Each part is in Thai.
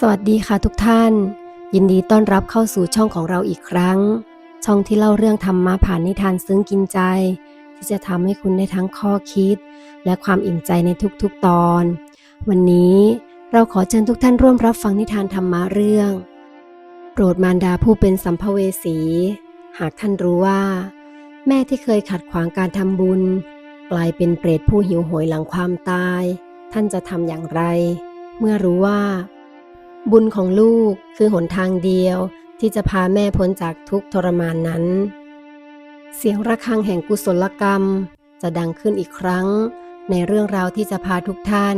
สวัสดีค่ะทุกท่าน ยินดีต้อนรับเข้าสู่ช่องของเราอีกครั้ง ช่องที่เล่าเรื่องธรรมะผ่านนิทานซึ้งกินใจ ที่จะทำให้คุณได้ทั้งข้อคิด และความอิ่มใจในทุกๆตอน วันนี้เราขอเชิญทุกท่านร่วมรับฟังนิทานธรรมะเรื่องโปรดมารดาผู้เป็นสัมภเวสี หากท่านรู้ว่า แม่ที่เคยขัดขวางการทำบุญ กลายเป็นเปรตผู้หิวโหยหลังความตาย ท่านจะทำอย่างไร เมื่อรู้ว่า บุญของลูกคือหนทางเดียวที่จะพาแม่พ้นจากทุกทรมานนั้น เสียงระฆังแห่งกุศลกรรม จะดังขึ้นอีกครั้ง ในเรื่องราวที่จะพาทุกท่าน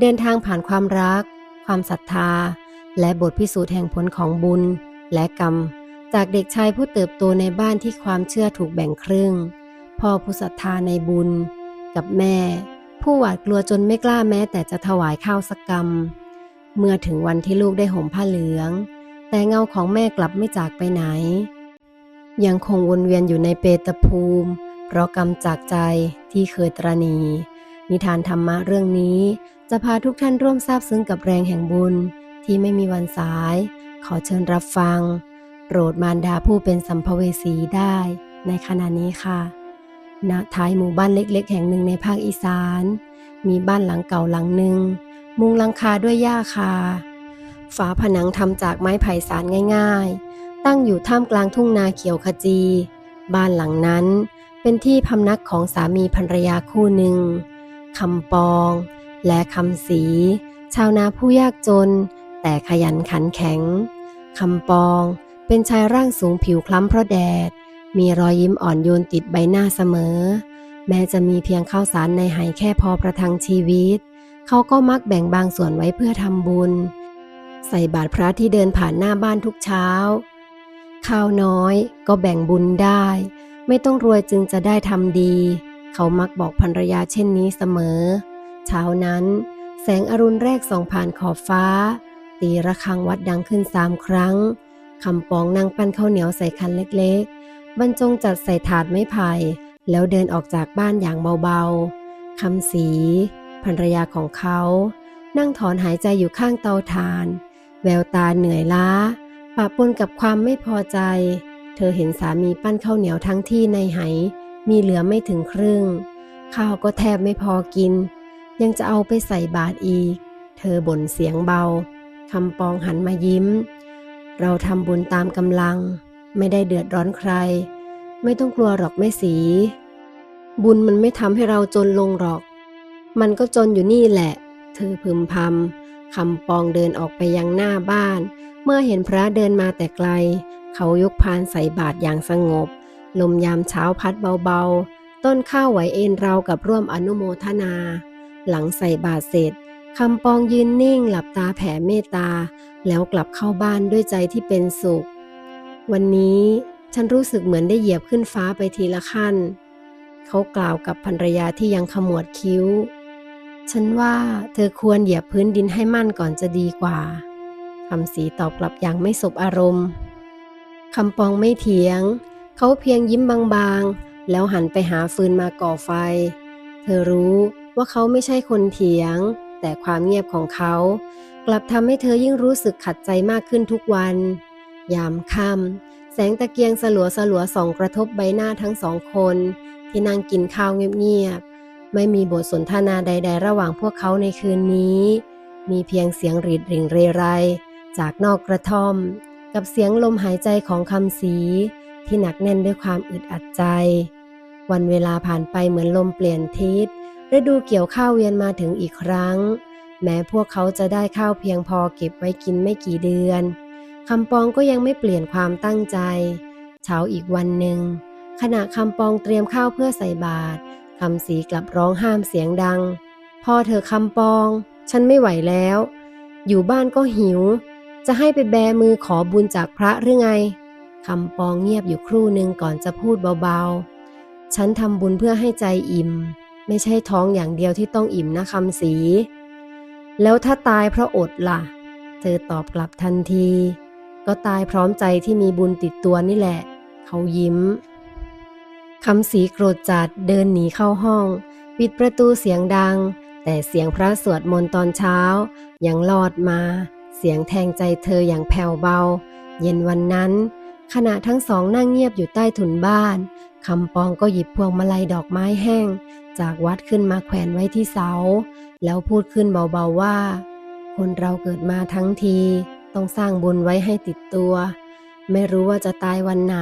เดินทางผ่านความรัก ความศรัทธา และบทพิสูจน์แห่งผลของบุญ และกรรม จากเด็กชายผู้เติบโตในบ้านที่ความเชื่อถูกแบ่งครึ่ง พ่อผู้ศรัทธาในบุญ กับแม่ ผู้หวาดกลัวจนไม่กล้าแม้แต่จะถวายข้าวสักกรรม เมื่อถึงวันที่ลูกได้ห่มผ้าเหลือง แต่เงาของแม่กลับไม่จากไปไหน ยังคงวนเวียนอยู่ในเปตภูมิ เพราะกรรมจากใจที่เคยตรณี นิทานธรรมะเรื่องนี้จะพาทุกท่านร่วมซาบซึ้งกับแรงแห่งบุญที่ไม่มีวันสาย ขอเชิญรับฟัง โปรดมารดาผู้เป็นสัมภเวสีได้ในขณะนี้ค่ะณท้ายหมู่บ้านเล็ก ๆ แห่งหนึ่งในภาคอีสาน มีบ้านหลังเก่าหลังหนึ่ง มุงหลังคาด้วยหญ้าคา ฝาผนังทำจากไม้ไผ่สารง่ายๆ ตั้งอยู่ท่ามกลางทุ่งนาเขียวขจี บ้านหลังนั้นเป็นที่พำนักของสามีภรรยาคู่หนึ่งคำปอง และคำสี ชาวนาผู้ยากจน แต่ขยันขันแข็งคำปองเป็นชายร่างสูงผิวคล้ำเพราะแดด มีรอยยิ้มอ่อนโยนติดใบหน้าเสมอ แม้จะมีเพียงข้าวสารในไหแค่พอประทังชีวิต เขาก็มักแบ่งบางส่วนไว้เพื่อทำบุญ ใส่บาตรพระที่เดินผ่านหน้าบ้านทุกเช้า ข้าวน้อยก็แบ่งบุญได้ ไม่ต้องรวยจึงจะได้ทำดี เขามักบอกภรรยาเช่นนี้เสมอ เช้านั้น แสงอรุณแรกส่องผ่านขอบฟ้า ตีระฆังวัดดังขึ้นสามครั้งคำปองนั่งปั้นข้าวเหนียวใส่คันเล็กๆ บรรจงจัดใส่ถาดไม้ไผ่ แล้วเดินออกจากบ้านอย่างเบาๆคำสี ภรรยาของเขา นั่งถอนหายใจอยู่ข้างเตาถ่าน แววตาเหนื่อยล้า ปะปนกับความไม่พอใจ เธอเห็นสามีปั้นข้าวเหนียวทั้งที่ในไหมีเหลือไม่ถึงครึ่ง ข้าวก็แทบไม่พอกิน ยังจะเอาไปใส่บาตรอีก เธอบ่นเสียงเบาคำปองหันมายิ้ม เราทำบุญตามกำลัง ไม่ได้เดือดร้อนใคร ไม่ต้องกลัวหรอกแม่สี บุญมันไม่ทำให้เราจนลงหรอก มันก็จนอยู่นี่แหละ เธอพึมพำคำปองเดินออกไปยังหน้าบ้าน เมื่อเห็นพระเดินมาแต่ไกล เขายกพานใส่บาตรอย่างสงบ ลมยามเช้าพัดเบาๆ ต้นข้าวไหวเอ็นเรากับร่วมอนุโมทนา หลังใส่บาตรเสร็จคำปองยืนนิ่งหลับตาแผ่เมตตา แล้วกลับเข้าบ้านด้วยใจที่เป็นสุข วันนี้ฉันรู้สึกเหมือนได้เหยียบขึ้นฟ้าไปทีละขั้น เขากล่าวกับภรรยาที่ยังขมวดคิ้ว ฉันว่าเธอควรเหยียบพื้นดินให้มั่นก่อนจะดีกว่าคำสีตอบกลับอย่างไม่สบอารมณ์คำปองไม่เถียง เขาเพียงยิ้มบางๆ แล้วหันไปหาฟืนมาก่อไฟ เธอรู้ว่าเขาไม่ใช่คนเถียง แต่ความเงียบของเขา กลับทำให้เธอยิ่งรู้สึกขัดใจมากขึ้นทุกวัน ยามค่ำแสงตะเกียงสลัวสลัวส่องกระทบใบหน้าทั้งสองคน ที่นั่งกินข้าวเงียบๆ ไม่มีบทสนทนาใด ๆ ระหว่างพวกเขาในคืนนี้ มีเพียงเสียงรีดริ่งเรไร จากนอกกระท่อม กับเสียงลมหายใจของคำสีที่หนักแน่นด้วยความอึดอัดใจ วันเวลาผ่านไปเหมือนลมเปลี่ยนทิศฤดูเกี่ยวข้าวเวียนมาถึงอีกครั้ง แม้พวกเขาจะได้ข้าวเพียงพอเก็บไว้กินไม่กี่เดือนคำปองก็ยังไม่เปลี่ยนความตั้งใจ เช้าอีกวันหนึ่งขณะคำปองเตรียมข้าวเพื่อใส่บาตร คำสีกลับร้องห้ามเสียงดัง พ่อเธอคำปอง ฉันไม่ไหวแล้ว อยู่บ้านก็หิว จะให้ไปแบมือขอบุญจากพระหรือไงคำปองเงียบอยู่ครู่หนึ่งก่อนจะพูดเบาๆ ฉันทำบุญเพื่อให้ใจอิ่ม ไม่ใช่ท้องอย่างเดียวที่ต้องอิ่มนะคำสี แล้วถ้าตายเพราะอดล่ะ เธอตอบกลับทันที ก็ตายพร้อมใจที่มีบุญติดตัวนี่แหละ เขายิ้ม คำสีโกรธจัดเดินหนีเข้าห้อง ปิดประตูเสียงดัง แต่เสียงพระสวดมนต์ตอนเช้า ยังลอดมา เสียงแทงใจเธออย่างแผ่วเบา เย็นวันนั้น ขณะทั้งสองนั่งเงียบอยู่ใต้ถุนบ้านคำปองก็หยิบพวงมาลัยดอกไม้แห้ง จากวัดขึ้นมาแขวนไว้ที่เสา แล้วพูดขึ้นเบาๆว่า คนเราเกิดมาทั้งที ต้องสร้างบุญไว้ให้ติดตัว ไม่รู้ว่าจะตายวันไหน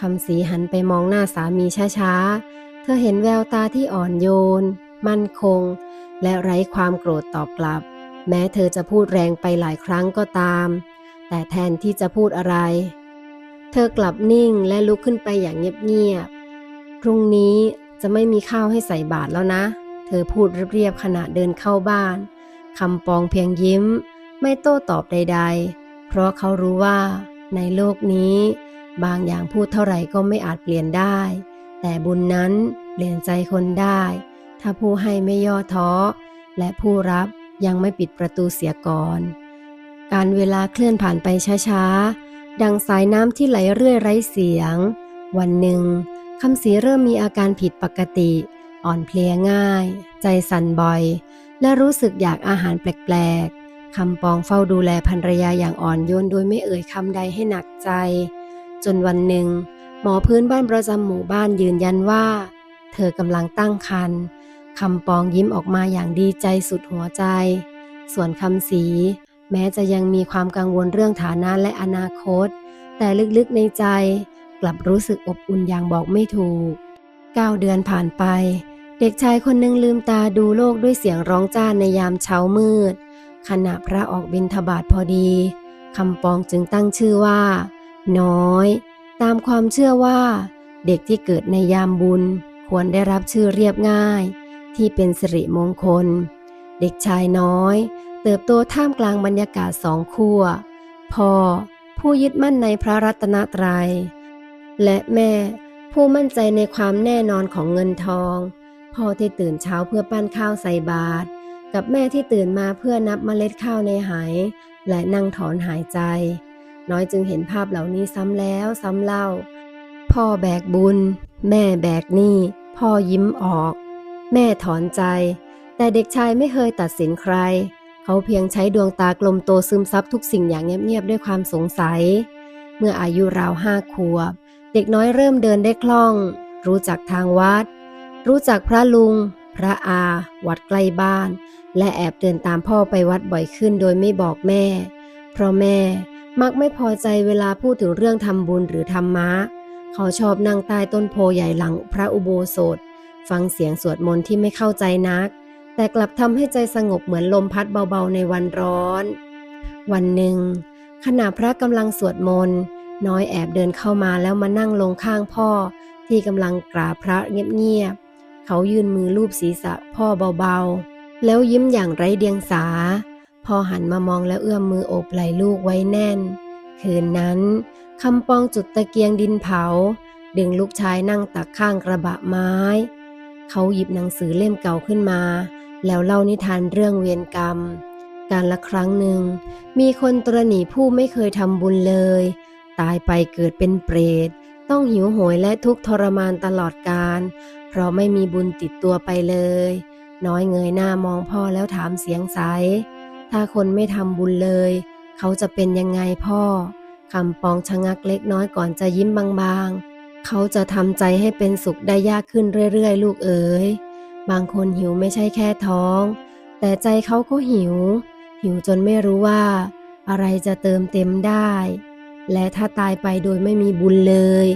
คำสีหันไปมองหน้าสามีช้าๆ เธอเห็นแววตาที่อ่อนโยน มั่นคง และไร้ความโกรธตอบกลับ แม้เธอจะพูดแรงไปหลายครั้งก็ตาม แต่แทนที่จะพูดอะไร เธอกลับนิ่งและลุกขึ้นไปอย่างเงียบๆ พรุ่งนี้จะไม่มีข้าวให้ใส่บาตรแล้วนะ เธอพูดเรียบๆขณะเดินเข้าบ้าน คำปองเพียงยิ้ม ไม่โต้ตอบใด ๆ เพราะเขารู้ว่าในโลกนี้ บางอย่างพูดเท่าไหร่ก็ไม่อาจเปลี่ยนได้ แต่บุญนั้นเปลี่ยนใจคนได้ ถ้าผู้ให้ไม่ย่อท้อ และผู้รับยังไม่ปิดประตูเสียก่อน การเวลาเคลื่อนผ่านไปช้าๆ ดังสายน้ำที่ไหลเรื่อยไร้เสียง วันหนึ่งคำสีเริ่มมีอาการผิดปกติ อ่อนเพลียง่าย ใจสั่นบ่อย และรู้สึกอยากอาหารแปลกๆคำปองเฝ้าดูแลภรรยาอย่างอ่อนโยนโดยไม่เอ่ยคำใดให้หนักใจ จนวันหนึ่ง หมอพื้นบ้านประจำหมู่บ้านยืนยันว่า เธอกำลังตั้งครรภ์คำปองยิ้มออกมาอย่างดีใจสุดหัวใจ ส่วนคำสี แม้จะยังมีความกังวลเรื่องฐานะและอนาคต แต่ลึกๆในใจกลับรู้สึกอบอุ่นอย่างบอกไม่ถูกเก้าเดือนผ่านไป เด็กชายคนหนึ่งลืมตาดูโลกด้วยเสียงร้องจ้าในยามเช้ามืด ขณะพระออกบิณฑบาตพอดีคำปองจึงตั้งชื่อว่า น้อย ตามความเชื่อว่า เด็กที่เกิดในยามบุญควรได้รับชื่อเรียบง่าย ที่เป็นสิริมงคล เด็กชายน้อย เติบโตท่ามกลางบรรยากาศสองขั้วพ่อผู้ยึดมั่นในพระรัตนตรยัย และแม่ผู้มั่นใจในความแน่นอนของเงินทอง พ่อที่ตื่นเช้าเพื่อปั้นข้าวใส่บาตรกับแม่ที่ตื่นมาเพื่อนับเมล็ดข้าวในหาย และนั่งถอนหายใจ น้อยจึงเห็นภาพเหล่านี้ซ้ำแล้วซ้ำเล่า พ่อแบกบุญ แม่แบกหนี้พ่อยิ้มออก แม่ถอนใจ แต่เด็กชายไม่เคยตัดสินใคร เขาเพียงใช้ดวงตากลมโตซึมซับทุกสิ่งอย่างเงียบๆด้วยความสงสัย เมื่ออายุราวห้าขวบ เด็กน้อยเริ่มเดินได้คล่อง รู้จักทางวัด รู้จักพระลุง พระอา วัดใกล้บ้าน และแอบเดินตามพ่อไปวัดบ่อยขึ้นโดยไม่บอกแม่ เพราะแม่ มักไม่พอใจเวลาพูดถึงเรื่องทำบุญหรือธรรมะ เขาชอบนั่งใต้ต้นโพใหญ่หลังพระอุโบสถ ฟังเสียงสวดมนต์ที่ไม่เข้าใจนัก แต่กลับทำให้ใจสงบเหมือนลมพัดเบาๆในวันร้อน วันหนึ่ง ขณะพระกำลังสวดมนต์น้อยแอบเดินเข้ามาแล้วมานั่งลงข้างพ่อ ที่กำลังกราบพระเงียบๆเขายื่นมือลูบศีรษะพ่อเบาๆ แล้วยิ้มอย่างไร้เดียงสา พ่อหันมามองแล้วเอื้อมมือโอบไหล่ลูกไว้แน่น คืนนั้นคำปองจุดตะเกียงดินเผา ดึงลูกชายนั่งตักข้างกระบะไม้ เขาหยิบหนังสือเล่มเก่าขึ้นมา แล้วเล่านิทานเรื่องเวียนกรรม การละครั้งหนึ่ง มีคนตรณีผู้ไม่เคยทำบุญเลย ตายไปเกิดเป็นเปรต ต้องหิวโหยและทุกข์ทรมานตลอดกาลเพราะไม่มีบุญติดตัวไปเลย น้อยเงยหน้ามองพ่อแล้วถามเสียงใส ถ้าคนไม่ทำบุญเลย เขาจะเป็นยังไงพ่อคำปองชะงักเล็กน้อยก่อนจะยิ้มบางๆ เขาจะทำใจให้เป็นสุขได้ยากขึ้นเรื่อยๆ ลูกเอ๋ย บางคนหิวไม่ใช่แค่ท้อง แต่ใจเขาก็หิว หิวจนไม่รู้ว่า อะไรจะเติมเต็มได้ และถ้าตายไปโดยไม่มีบุญเลย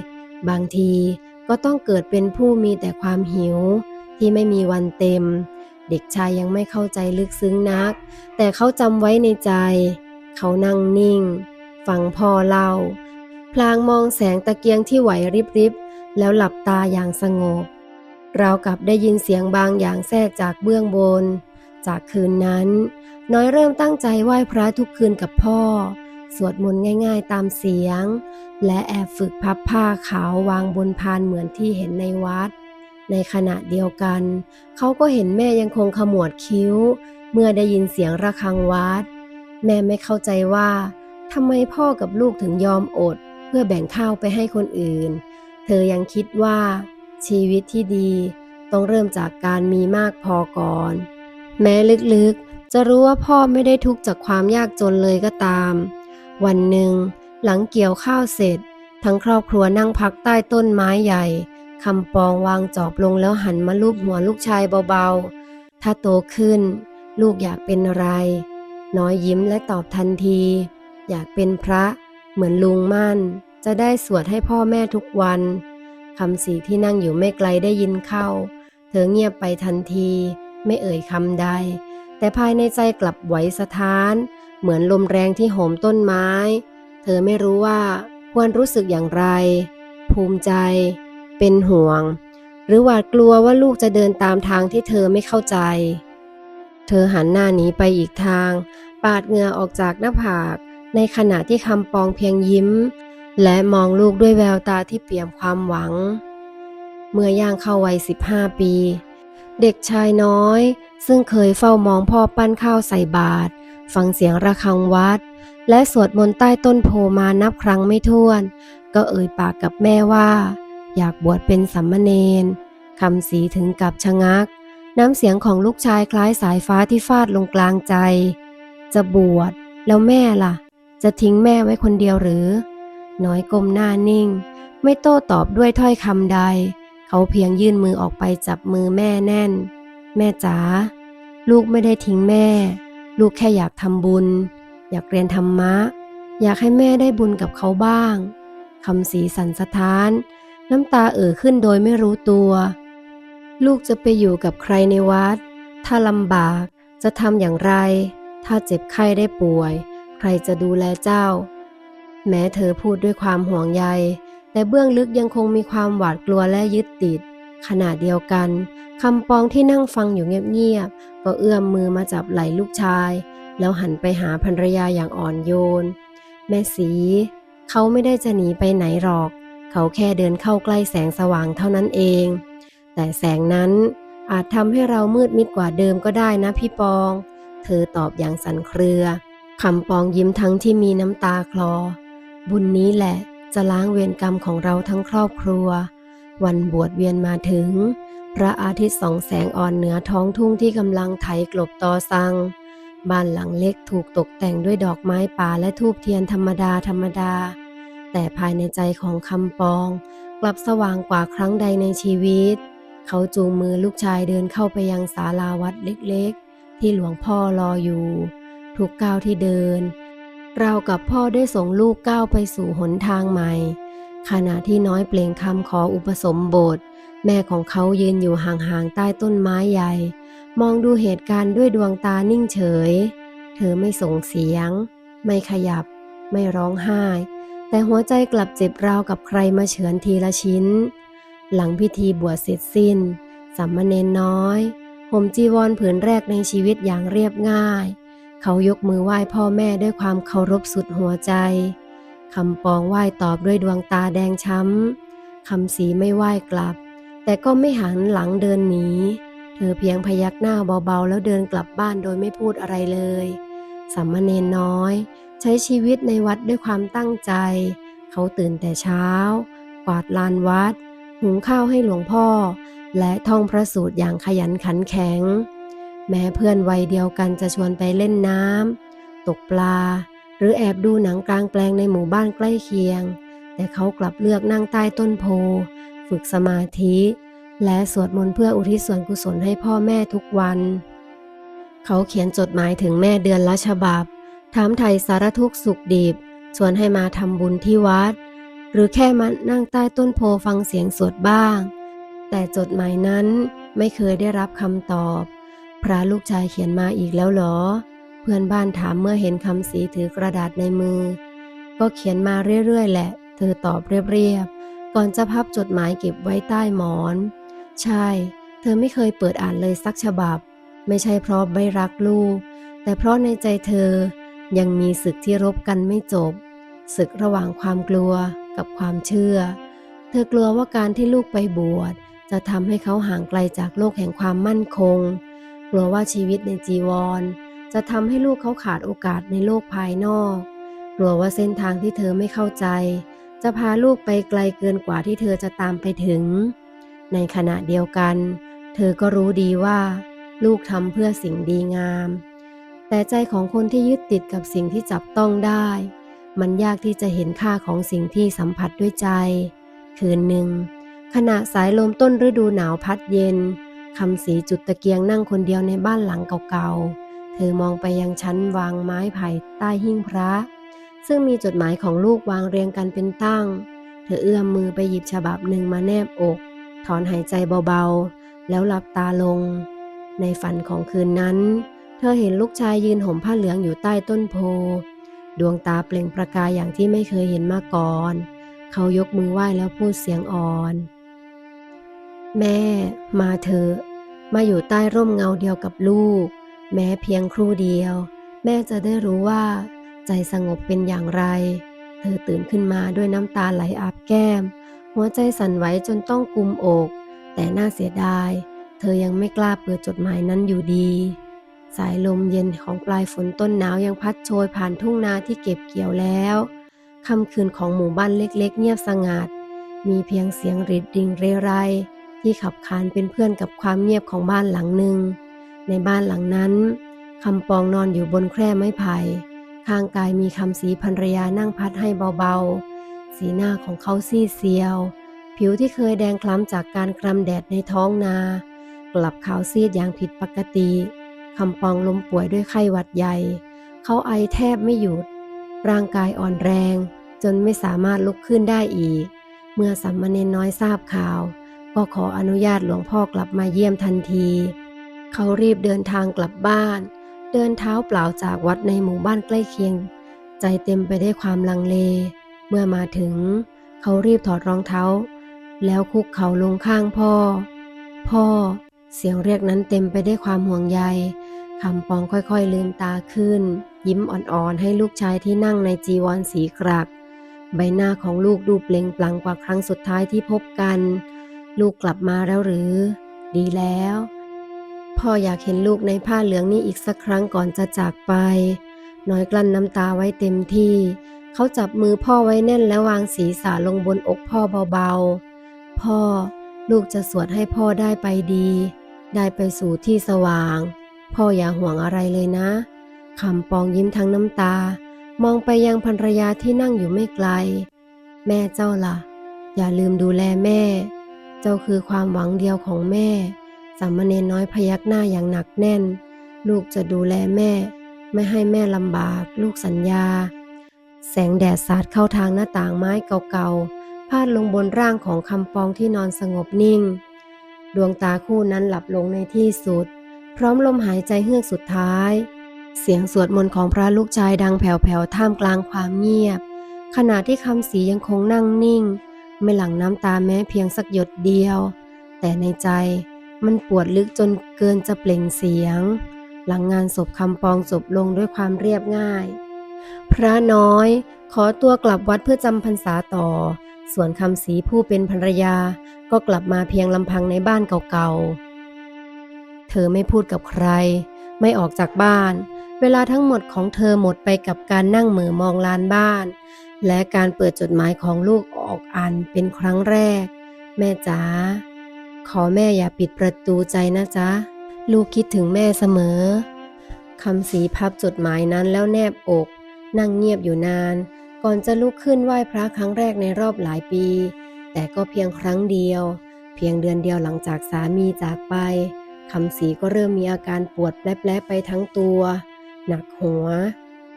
บางทีก็ต้องเกิดเป็นผู้มีแต่ความหิวที่ไม่มีวันเต็ม เด็กชายยังไม่เข้าใจลึกซึ้งนัก แต่เขาจำไว้ในใจ เขานั่งนิ่ง ฟังพ่อเล่า พลางมองแสงตะเกียงที่ไหวริบๆ แล้วหลับตาอย่างสงบ เราวกับได้ยินเสียงบางอย่างแทรกจากเบื้องบน จากคืนนั้น น้อยเริ่มตั้งใจไหว้พระทุกคืนกับพ่อ สวดมนต์ง่าย ๆ ตามเสียง และแอบฝึกพับผ้าขาววางบนพานเหมือนที่เห็นในวัด ในขณะเดียวกัน เขาก็เห็นแม่ยังคงขมวดคิ้ว เมื่อได้ยินเสียงระฆังวัด แม่ไม่เข้าใจว่าทำไมพ่อกับลูกถึงยอมอด เพื่อแบ่งข้าวไปให้คนอื่น เธอยังคิดว่า ชีวิตที่ดีต้องเริ่มจากการมีมากพอก่อน แม้ลึกๆ จะรู้ว่าพ่อไม่ได้ทุกข์จากความยากจนเลยก็ตาม วันหนึ่ง หลังเกี่ยวข้าวเสร็จ ทั้งครอบครัวนั่งพักใต้ต้นไม้ใหญ่ คำปองวางจอบลงแล้วหันมาลูบหัวลูกชายเบาๆ ถ้าโตขึ้น ลูกอยากเป็นอะไร น้อยยิ้มและตอบทันที อยากเป็นพระเหมือนลุงมั่น จะได้สวดให้พ่อแม่ทุกวันคำสีที่นั่งอยู่ไม่ไกลได้ยินเข้า เธอเงียบไปทันที ไม่เอ่ยคำใด แต่ภายในใจกลับไหวสะท้าน เหมือนลมแรงที่โหมต้นไม้ เธอไม่รู้ว่าควรรู้สึกอย่างไร ภูมิใจ เป็นห่วง หรือหวาดกลัวว่าลูกจะเดินตามทางที่เธอไม่เข้าใจ เธอหันหน้าหนีไปอีกทาง ปาดเหงื่อออกจากหน้าผาก ในขณะที่คำปองเพียงยิ้ม และมองลูกด้วยแววตาที่เปี่ยมความหวัง เมื่อย่างเข้าวัย 15 ปี เด็กชายน้อย ซึ่งเคยเฝ้ามองพ่อปั้นข้าวใส่บาตรฟังเสียงระฆังวัด และสวดมนต์ใต้ต้นโพมานับครั้งไม่ถ้วน ก็เอ่ยปากกับแม่ว่า อยากบวชเป็นสัมมเนนคำสีถึงกับชะงัก น้ำเสียงของลูกชายคล้ายสายฟ้าที่ฟาดลงกลางใจ จะบวชแล้วแม่ล่ะ จะทิ้งแม่ไว้คนเดียวหรือ น้อยก้มหน้านิ่ง ไม่โต้ตอบด้วยถ้อยคำใด เขาเพียงยื่นมือออกไปจับมือแม่แน่น แม่จ๋าลูกไม่ได้ทิ้งแม่ ลูกแค่อยากทำบุญ อยากเรียนธรรมะ อยากให้แม่ได้บุญกับเขาบ้างคำสีสันสะท้าน น้ำตาเอ่อขึ้นโดยไม่รู้ตัว ลูกจะไปอยู่กับใครในวัด ถ้าลำบากจะทำอย่างไร ถ้าเจ็บไข้ได้ป่วย ใครจะดูแลเจ้า แม้เธอพูดด้วยความห่วงใย แต่เบื้องลึกยังคงมีความหวาดกลัวและยึดติด ขณะเดียวกันคำปองที่นั่งฟังอยู่เงียบๆก็เอื้อมมือมาจับไหล่ลูกชาย แล้วหันไปหาภรรยาอย่างอ่อนโยน แม่สี เขาไม่ได้จะหนีไปไหนหรอก เขาแค่เดินเข้าใกล้แสงสว่างเท่านั้นเอง แต่แสงนั้นอาจทำให้เรามืดมิดกว่าเดิมก็ได้นะพี่ปอง เธอตอบอย่างสันเครือคำปองยิ้มทั้งที่มีน้ำตาคลอ บุญนี้แหละจะล้างเวรกรรมของเราทั้งครอบครัว วันบวชเวียนมาถึง พระอาทิตย์ส่องแสงอ่อนเหนือท้องทุ่งที่กำลังไถกลบตอสัง บ้านหลังเล็กถูกตกแต่งด้วยดอกไม้ป่าและทูบเทียนธรรมดาธรรมดา แต่ภายในใจของคำปอง กลับสว่างกว่าครั้งใดในชีวิต เขาจูงมือลูกชายเดินเข้าไปยังศาลาวัดเล็กๆ ที่หลวงพ่อรออยู่ ทุกก้าวที่เดิน เรากับพ่อได้ส่งลูกก้าวไปสู่หนทางใหม่ ขณะที่น้อยเปล่งคำขออุปสมบท แม่ของเขายืนอยู่ห่างๆใต้ต้นไม้ใหญ่ มองดูเหตุการณ์ด้วยดวงตานิ่งเฉย เธอไม่ส่งเสียง ไม่ขยับ ไม่ร้องไห้ แต่หัวใจกลับเจ็บราวกับใครมาเฉือนทีละชิ้น หลังพิธีบวชเสร็จสิ้นสัมมเนนน้อยห่มจีวรผืนแรกในชีวิตอย่างเรียบง่าย เขายกมือไหว้พ่อแม่ด้วยความเคารพสุดหัวใจคำปองไหว้ตอบด้วยดวงตาแดงช้ำคำสีไม่ไหว้กลับ แต่ก็ไม่หันหลังเดินหนีเธอเพียงพยักหน้าเบาๆ แล้วเดินกลับบ้านโดยไม่พูดอะไรเลยสัมมเนนน้อย ใช้ชีวิตในวัดด้วยความตั้งใจ เขาตื่นแต่เช้า กวาดลานวัด หุงข้าวให้หลวงพ่อ และท่องพระสูตรอย่างขยันขันแข็ง แม้เพื่อนวัยเดียวกันจะชวนไปเล่นน้ำตกปลา หรือแอบดูหนังกลางแปลงในหมู่บ้านใกล้เคียง แต่เขากลับเลือกนั่งใต้ต้นโพ ฝึกสมาธิ และสวดมนต์เพื่ออุทิศส่วนกุศลให้พ่อแม่ทุกวัน เขาเขียนจดหมายถึงแม่เดือนละฉบับ ถามไทยสารทุกสุขดิบชวนให้มาทำบุญที่วัด หรือแค่มานั่งใต้ต้นโพฟังเสียงสวดบ้าง แต่จดหมายนั้นไม่เคยได้รับคำตอบ พระลูกชายเขียนมาอีกแล้วเหรอ เพื่อนบ้านถามเมื่อเห็นคำสีถือกระดาษในมือ ก็เขียนมาเรื่อยๆแหละ เธอตอบเรียบๆ ก่อนจะพับจดหมายเก็บไว้ใต้หมอน ใช่ เธอไม่เคยเปิดอ่านเลยสักฉบับ ไม่ใช่เพราะไม่รักลูก แต่เพราะในใจเธอ ยังมีศึกที่รบกันไม่จบ ศึกระหว่างความกลัวกับความเชื่อ เธอกลัวว่าการที่ลูกไปบวชจะทำให้เขาห่างไกลจากโลกแห่งความมั่นคง กลัวว่าชีวิตในจีวร จะทำให้ลูกเขาขาดโอกาสในโลกภายนอก กลัวว่าเส้นทางที่เธอไม่เข้าใจ จะพาลูกไปไกลเกินกว่าที่เธอจะตามไปถึง ในขณะเดียวกัน เธอก็รู้ดีว่า ลูกทำเพื่อสิ่งดีงาม แต่ใจของคนที่ยึดติดกับสิ่งที่จับต้องได้ มันยากที่จะเห็นค่าของสิ่งที่สัมผัสด้วยใจ คืนหนึ่ง ขณะสายลมต้นฤดูหนาวพัดเย็นคำสีจุดตะเกียงนั่งคนเดียวในบ้านหลังเก่าๆ เธอมองไปยังชั้นวางไม้ไผ่ใต้หิ้งพระ ซึ่งมีจดหมายของลูกวางเรียงกันเป็นตั้ง เธอเอื้อมมือไปหยิบฉบับหนึ่งมาแนบอก ถอนหายใจเบาๆ แล้วหลับตาลง ในฝันของคืนนั้น เธอเห็นลูกชายยืนห่มผ้าเหลืองอยู่ใต้ต้นโพ ดวงตาเปล่งประกายอย่างที่ไม่เคยเห็นมาก่อน เขายกมือไหว้แล้วพูดเสียงอ่อน แม่ มาเถอะ มาอยู่ใต้ร่มเงาเดียวกับลูก แม้เพียงครู่เดียว แม่จะได้รู้ว่า ใจสงบเป็นอย่างไร เธอตื่นขึ้นมาด้วยน้ำตาไหลอาบแก้ม หัวใจสั่นไหวจนต้องกุมอก แต่น่าเสียดาย เธอยังไม่กล้าเปิดจดหมายนั้นอยู่ดี สายลมเย็นของปลายฝนต้นหนาวยังพัดโชยผ่านทุ่งนาที่เก็บเกี่ยวแล้วค่ำคืนของหมู่บ้านเล็ก ๆ เงียบสงัด มีเพียงเสียงริดริงเรไร ที่ขับขานเป็นเพื่อนกับความเงียบของบ้านหลังหนึ่ง ในบ้านหลังนั้นคำปองนอนอยู่บนแคร่ไม้ไผ่ข้างกายมีคำสีภรรยานั่งพัดให้เบาๆ สีหน้าของเขาซีดเซียว ผิวที่เคยแดงคล้ำจากการกรำแดดในท้องนา กลับขาวซีดอย่างผิดปกติ คำปองล้มป่วยด้วยไข้หวัดใหญ่ เขาไอแทบไม่หยุด ร่างกายอ่อนแรง จนไม่สามารถลุกขึ้นได้อีก เมื่อสัมมาเนนน้อยทราบข่าว ก็ขออนุญาตหลวงพ่อกลับมาเยี่ยมทันที เขารีบเดินทางกลับบ้าน เดินเท้าเปล่าจากวัดในหมู่บ้านใกล้เคียง ใจเต็มไปได้วยความลังเล เมื่อมาถึง เขารีบถอดรองเท้า แล้วคุกเข่าลงข้างพ่อ พ่อเสียงเรียกนั้นเต็มไปได้วยความห่วงใย คำปองค่อยๆลืมตาขึ้น ยิ้มอ่อนๆให้ลูกชายที่นั่งในจีวรสีกรัก ใบหน้าของลูกดูเปล่งปลั่งกว่าครั้งสุดท้ายที่พบกัน ลูกกลับมาแล้วหรือ ดีแล้ว พ่ออยากเห็นลูกในผ้าเหลืองนี่อีกสักครั้งก่อนจะจากไป น้อยกลั้นน้ำตาไว้เต็มที่ เขาจับมือพ่อไว้แน่นและวางศีรษะลงบนอกพ่อเบาๆ พ่อ ลูกจะสวดให้พ่อได้ไปดี ได้ไปสู่ที่สว่าง พ่ออย่าห่วงอะไรเลยนะคำปองยิ้มทั้งน้ำตา มองไปยังภรรยาที่นั่งอยู่ไม่ไกล แม่เจ้าล่ะ อย่าลืมดูแลแม่ เจ้าคือความหวังเดียวของแม่สามเณรน้อยพยักหน้าอย่างหนักแน่น ลูกจะดูแลแม่ ไม่ให้แม่ลำบาก ลูกสัญญา แสงแดดสาดเข้าทางหน้าต่างไม้เก่าๆพาดลงบนร่างของคำปองที่นอนสงบนิ่ง ดวงตาคู่นั้นหลับลงในที่สุด พร้อมลมหายใจเฮือกสุดท้าย เสียงสวดมนต์ของพระลูกชายดังแผ่วๆท่ามกลางความเงียบ ขณะที่คำสียังคงนั่งนิ่ง ไม่หลั่งน้ำตาแม้เพียงสักหยดเดียว แต่ในใจมันปวดลึกจนเกินจะเปล่งเสียง หลังงานศพคำปองจบลงด้วยความเรียบง่าย พระน้อยขอตัวกลับวัดเพื่อจำพรรษาต่อ ส่วนคำสีผู้เป็นภรรยาก็กลับมาเพียงลำพังในบ้านเก่าๆ เธอไม่พูดกับใคร ไม่ออกจากบ้าน เวลาทั้งหมดของเธอหมดไปกับการนั่งเหมือมองลานบ้าน และการเปิดจดหมายของลูกออกอ่านเป็นครั้งแรก แม่จ๋าขอแม่อย่าปิดประตูใจนะจ๊ะ ลูกคิดถึงแม่เสมอคำสีพับจดหมายนั้นแล้วแนบอก นั่งเงียบอยู่นาน ก่อนจะลุกขึ้นไหว้พระครั้งแรกในรอบหลายปี แต่ก็เพียงครั้งเดียว เพียงเดือนเดียวหลังจากสามีจากไป คำสีก็เริ่มมีอาการปวดแปลๆไปทั้งตัว หนักหัว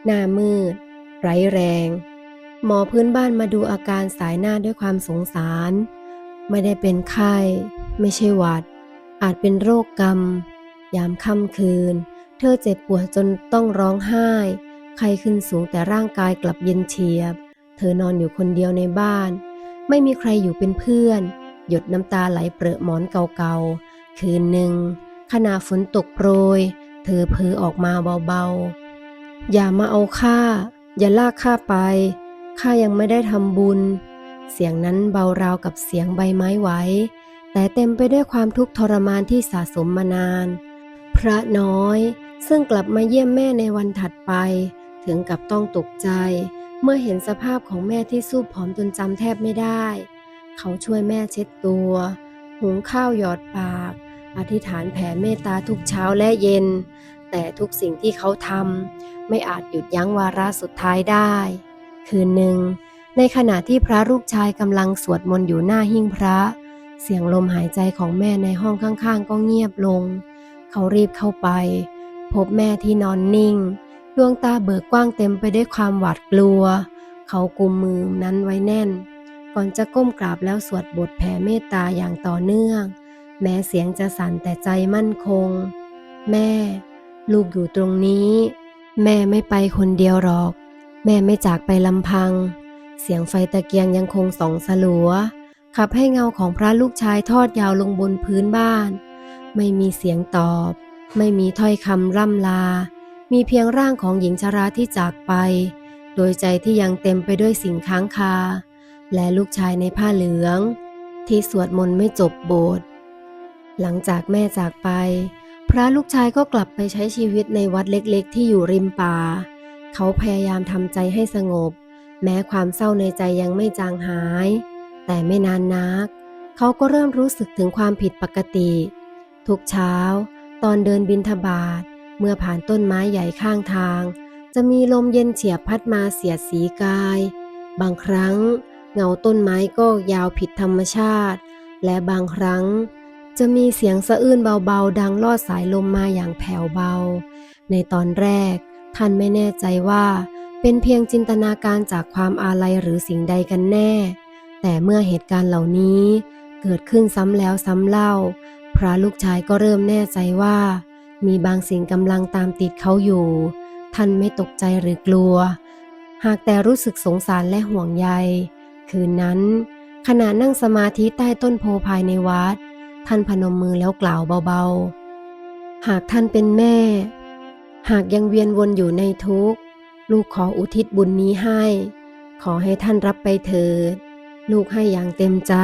หน้ามืด ไร้แรง หมอพื้นบ้านมาดูอาการสายหน้าด้วยความสงสาร ไม่ได้เป็นไข้ ไม่ใช่หวัด อาจเป็นโรคกรรม ยามค่ำคืน เธอเจ็บปวดจนต้องร้องไห้ ไข้ขึ้นสูงแต่ร่างกายกลับเย็นเฉียบ เธอนอนอยู่คนเดียวในบ้าน ไม่มีใครอยู่เป็นเพื่อน หยดน้ำตาไหลเปรอะหมอนเก่าๆ คืนหนึ่งขณะฝนตกโปรย เธอเพ้อออกมาเบาๆ อย่ามาเอาข้าอย่าลากข้าไปข้ายังไม่ได้ทำบุญ เสียงนั้นเบาราวกับเสียงใบไม้ไหวแต่เต็มไปด้วยความทุกข์ทรมานที่สะสมมานาน พระน้อยซึ่งกลับมาเยี่ยมแม่ในวันถัดไป ถึงกับต้องตกใจ เมื่อเห็นสภาพของแม่ที่สู้ผอมจนจำแทบไม่ได้ เขาช่วยแม่เช็ดตัว หุงข้าวหยอดปาก อธิษฐานแผ่เมตตาทุกเช้าและเย็น แต่ทุกสิ่งที่เขาทำไม่อาจหยุดยั้งวาระสุดท้ายได้ คืนหนึ่ง ในขณะที่พระลูกชายกำลังสวดมนต์อยู่หน้าหิ้งพระ เสียงลมหายใจของแม่ในห้องข้างๆ ก็เงียบลง เขารีบเข้าไป พบแม่ที่นอนนิ่ง ดวงตาเบิกกว้างเต็มไปด้วยความหวาดกลัว เขากุมมือนั้นไว้แน่น ก่อนจะก้มกราบแล้วสวดบทแผ่เมตตาอย่างต่อเนื่อง แม้เสียงจะสั่นแต่ใจมั่นคง แม่ ลูกอยู่ตรงนี้ แม่ไม่ไปคนเดียวหรอก แม่ไม่จากไปลำพัง เสียงไฟตะเกียงยังคงส่องสลัว ขับให้เงาของพระลูกชายทอดยาวลงบนพื้นบ้าน ไม่มีเสียงตอบ ไม่มีถ้อยคำร่ำลา มีเพียงร่างของหญิงชราที่จากไป โดยใจที่ยังเต็มไปด้วยสิ่งค้างคา และลูกชายในผ้าเหลือง ที่สวดมนต์ไม่จบโบท หลังจากแม่จากไป พระลูกชายก็กลับไปใช้ชีวิตในวัดเล็กๆ ที่อยู่ริมป่า เขาพยายามทำใจให้สงบ แม้ความเศร้าในใจยังไม่จางหาย แต่ไม่นานนัก เขาก็เริ่มรู้สึกถึงความผิดปกติ ทุกเช้า ตอนเดินบินทบาทเมื่อผ่านต้นไม้ใหญ่ข้างทาง จะมีลมเย็นเฉียบพัดมาเสียดสีกาย บางครั้ง เงาต้นไม้ก็ยาวผิดธรรมชาติ และบางครั้ง จะมีเสียงสะอื้นเบาๆ ดังลอดสายลมมาอย่างแผ่วเบา ในตอนแรก ท่านไม่แน่ใจว่า เป็นเพียงจินตนาการจากความอาลัยหรือสิ่งใดกันแน่ แต่เมื่อเหตุการณ์เหล่านี้ เกิดขึ้นซ้ำแล้วซ้ำเล่า พระลูกชายก็เริ่มแน่ใจว่า มีบางสิ่งกำลังตามติดเขาอยู่ ท่านไม่ตกใจหรือกลัว หากแต่รู้สึกสงสารและห่วงใย คืนนั้น ขณะนั่งสมาธิใต้ต้นโพภายในวัด ท่านพนมมือแล้วกล่าวเบาๆ หากท่านเป็นแม่ หากยังเวียนวนอยู่ในทุกข์ ลูกขออุทิศบุญนี้ให้ ขอให้ท่านรับไปเถิด ลูกให้อย่างเต็มใจ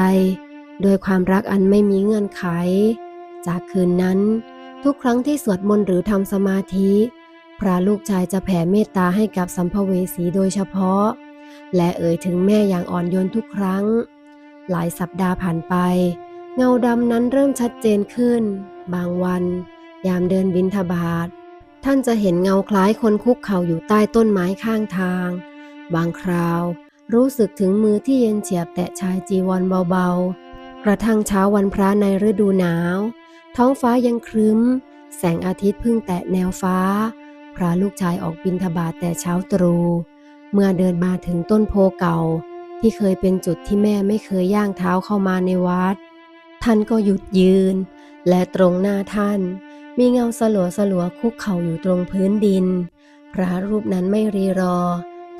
โดยความรักอันไม่มีเงื่อนไข จากคืนนั้น ทุกครั้งที่สวดมนต์หรือทำสมาธิ พระลูกชายจะแผ่เมตตาให้กับสัมภเวสีโดยเฉพาะ และเอ่ยถึงแม่อย่างอ่อนโยนทุกครั้ง หลายสัปดาห์ผ่านไป เงาดำนั้นเริ่มชัดเจนขึ้น บางวัน ยามเดินบินทบาท ท่านจะเห็นเงาคล้ายคนคุกเข่าอยู่ใต้ต้นไม้ข้างทาง บางคราว รู้สึกถึงมือที่เย็นเฉียบแตะชายจีวรเบาๆ กระทั่งเช้าวันพระในฤดูหนาว ท้องฟ้ายังครึ้ม แสงอาทิตย์เพิ่งแตะแนวฟ้า พระลูกชายออกบินทบาทแต่เช้าตรู่เมื่อเดินมาถึงต้นโพเก่า ที่เคยเป็นจุดที่แม่ไม่เคยย่างเท้าเข้ามาในวัด ท่านก็หยุดยืน และตรงหน้าท่าน มีเงาสลัวสลัวคุกเข่าอยู่ตรงพื้นดิน พระรูปนั้นไม่รีรอ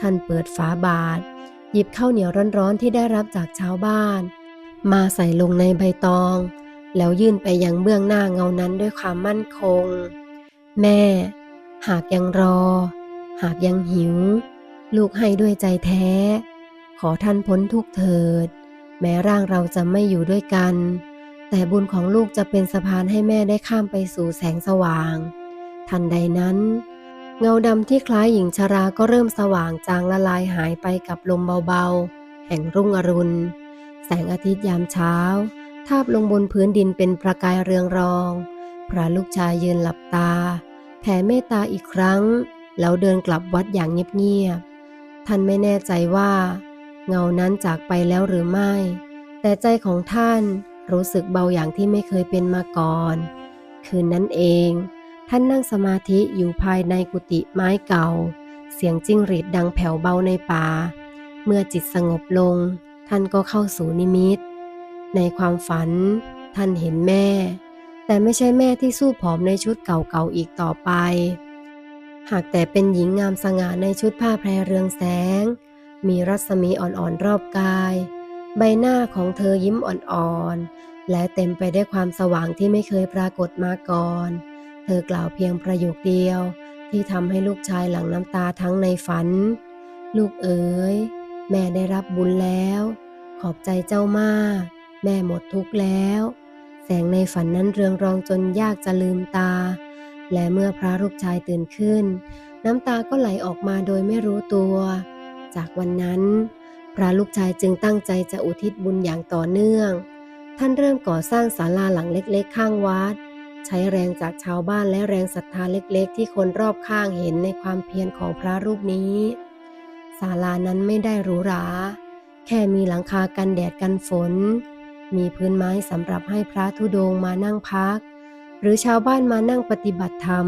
ท่านเปิดฝาบาท หยิบข้าวเหนียวร้อนๆที่ได้รับจากชาวบ้าน มาใส่ลงในใบตอง แล้วยื่นไปยังเบื้องหน้าเงานั้นด้วยความมั่นคง แม่ หากยังรอ หากยังหิว ลูกให้ด้วยใจแท้ ขอท่านพ้นทุกเถิด แม้ร่างเราจะไม่อยู่ด้วยกัน แต่บุญของลูกจะเป็นสะพานให้แม่ได้ข้ามไปสู่แสงสว่าง ทันใดนั้น เงาดำที่คล้ายหญิงชราก็เริ่มสว่างจางละลายหายไปกับลมเบาๆ แห่งรุ่งอรุณ แสงอาทิตย์ยามเช้า ทาบลงบนพื้นดินเป็นประกายเรืองรอง พระลูกชายยืนหลับตา แผ่เมตตาอีกครั้ง แล้วเดินกลับวัดอย่างเงียบๆ ท่านไม่แน่ใจว่า เงานั้นจากไปแล้วหรือไม่ แต่ใจของท่าน รู้สึกเบาอย่างที่ไม่เคยเป็นมาก่อน คืนนั้นเอง ท่านนั่งสมาธิอยู่ภายในกุฏิไม้เก่า เสียงจิ้งหรีดดังแผ่วเบาในป่า เมื่อจิตสงบลง ท่านก็เข้าสู่นิมิต ในความฝัน ท่านเห็นแม่ แต่ไม่ใช่แม่ที่สู้ผอมในชุดเก่าๆอีกต่อไป หากแต่เป็นหญิงงามสง่าในชุดผ้าแพรเรืองแสง มีรัศมีอ่อนๆรอบกาย ใบหน้าของเธอยิ้มอ่อนๆ และเต็มไปได้วยความสว่างที่ไม่เคยปรากฏมาก่อน เธอกล่าวเพียงประโยคเดียว ที่ทำให้ลูกชายหลั่งน้ำตาทั้งในฝัน ลูกเอ๋ย แม่ได้รับบุญแล้ว ขอบใจเจ้ามาก แม่หมดทุกข์แล้ว แสงในฝันนั้นเรืองรองจนยากจะลืมตา และเมื่อพระลูกชายตื่นขึ้น น้ำตาก็ไหลออกมาโดยไม่รู้ตัว จากวันนั้น ระลูกชายจึงตั้งใจจะอุทิศบุญอย่างต่อเนื่อง ท่านเริ่มก่อสร้างศาลาหลังเล็กๆ ข้างวัด ใช้แรงจากชาวบ้านและแรงศรัทธาเล็กๆ ที่คนรอบข้างเห็นในความเพียรของพระรูปนี้ ศาลานั้นไม่ได้หรูหรา แค่มีหลังคากันแดดกันฝน มีพื้นไม้สำหรับให้พระธุดงมานั่งพัก หรือชาวบ้านมานั่งปฏิบัติธรรม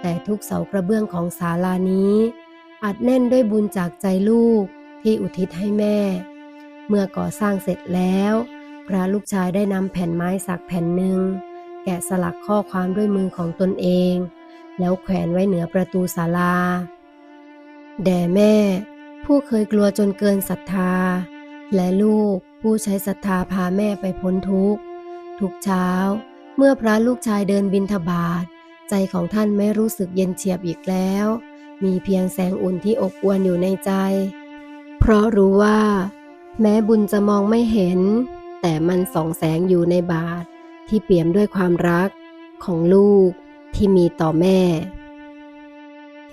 แต่ทุกเสากระเบื้องของศาลานี้ อัดแน่นด้วยบุญจากใจลูก ที่อุทิศให้แม่ เมื่อก่อสร้างเสร็จแล้ว พระลูกชายได้นำแผ่นไม้สักแผ่นหนึ่ง แกะสลักข้อความด้วยมือของตนเอง แล้วแขวนไว้เหนือประตูศาลา แด่แม่ ผู้เคยกลัวจนเกินศรัทธา และลูกผู้ใช้ศรัทธาพาแม่ไปพ้นทุกข์ ทุกเช้า เมื่อพระลูกชายเดินบินทบาทใจของท่านไม่รู้สึกเย็นเฉียบอีกแล้ว มีเพียงแสงอุ่นที่อบอวลอยู่ในใจ เพราะรู้ว่า แม้บุญจะมองไม่เห็น แต่มันส่องแสงอยู่ในบาทที่เปี่ยมด้วยความรักของลูกที่มีต่อแม่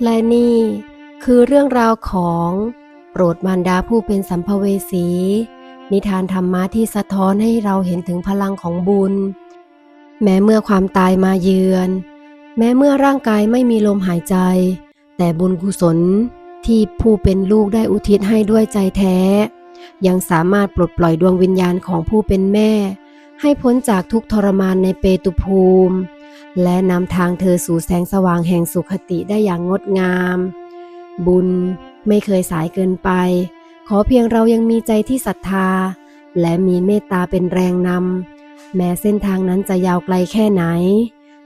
และนี่คือเรื่องราวของโปรดมารดาผู้เป็นสัมภเวสี นิทานธรรมะที่สะท้อนให้เราเห็นถึงพลังของบุญ แม้เมื่อความตายมาเยือน แม้เมื่อร่างกายไม่มีลมหายใจ แต่บุญกุศล ที่ผู้เป็นลูกได้อุทิศให้ด้วยใจแท้ ยังสามารถปลดปล่อยดวงวิญญาณของผู้เป็นแม่ ให้พ้นจากทุกทรมานในเปตุภูมิ และนำทางเธอสู่แสงสว่างแห่งสุขติได้อย่างงดงาม บุญไม่เคยสายเกินไป ขอเพียงเรายังมีใจที่ศรัทธา และมีเมตตาเป็นแรงนำแม้เส้นทางนั้นจะยาวไกลแค่ไหน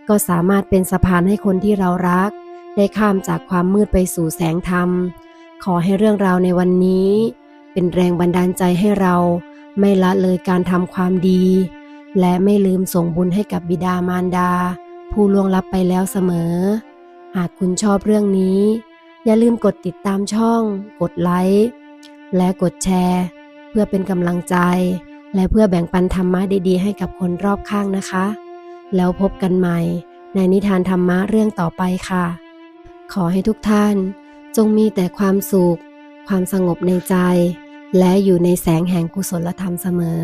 ก็สามารถเป็นสะพานให้คนที่เรารัก ได้ข้ามจากความมืดไปสู่แสงธรรม ขอให้เรื่องราวในวันนี้ เป็นแรงบันดาลใจให้เราไม่ละเลยการทำความดี และไม่ลืมส่งบุญให้กับบิดามารดา ผู้ล่วงลับไปแล้วเสมอ หากคุณชอบเรื่องนี้ อย่าลืมกดติดตามช่อง กดไลค์และกดแชร์ เพื่อเป็นกำลังใจ และเพื่อแบ่งปันธรรมะดีๆ ให้กับคนรอบข้างนะคะ แล้วพบกันใหม่ในนิทานธรรมะเรื่องต่อไปค่ะ ขอให้ทุกท่านจงมีแต่ความสุข ความสงบในใจ และอยู่ในแสงแห่งกุศลธรรมเสมอ